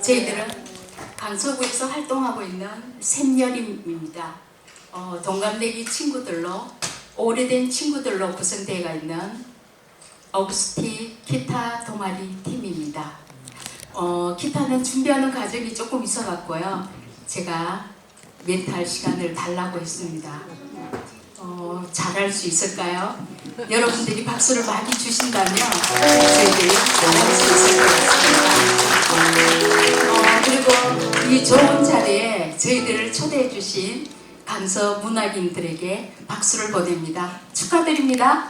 저희들은 강서구에서 활동하고 있는 샘여림입니다. 어, 동갑내기 친구들로 오래된 친구들로 구성되어 있는 어구스티 기타 동아리 팀입니다. 어, 기타는 준비하는 과정이 조금 있어갖고요. 제가 멘탈 시간을 달라고 했습니다. 어, 잘할 수 있을까요? 여러분들이 박수를 많이 주신다면 저희들이 잘할 수 있을 것 같습니다. 어, 그리고 이 좋은 자리에 저희들을 초대해 주신 강서 문학인들에게 박수를 보냅니다. 축하드립니다.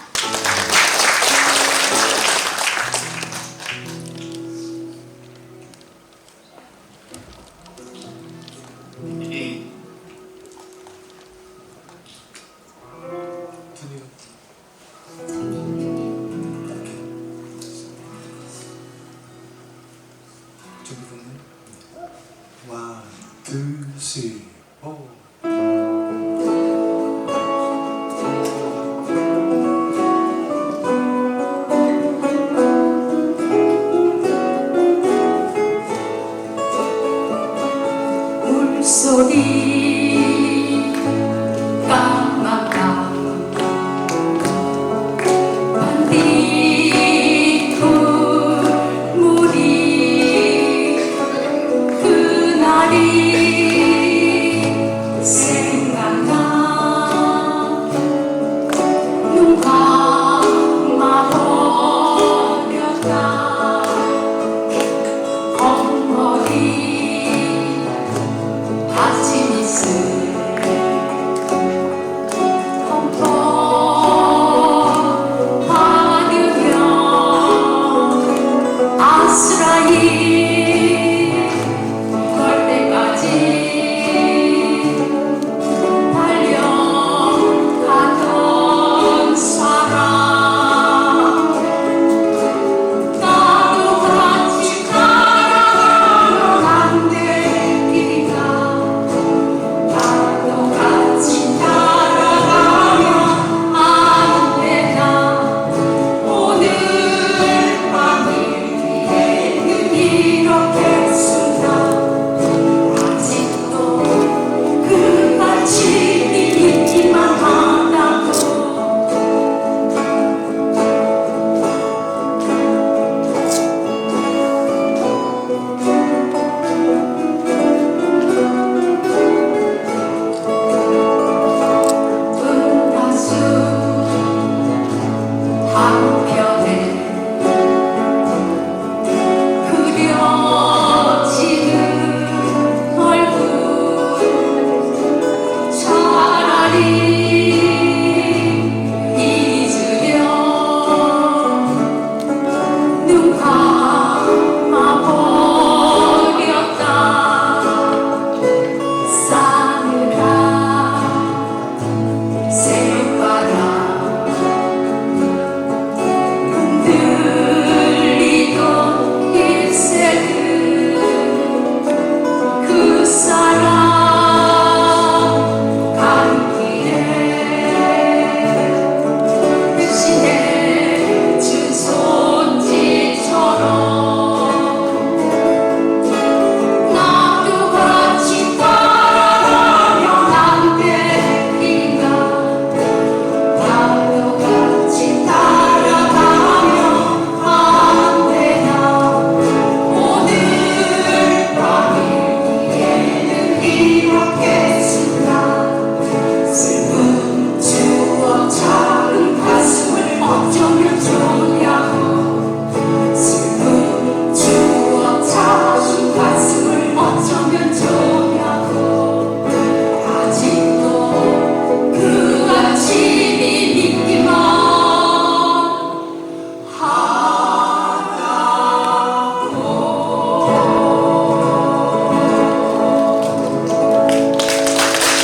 준비됐나요? 원, 투, 쓰리, 오. 물소리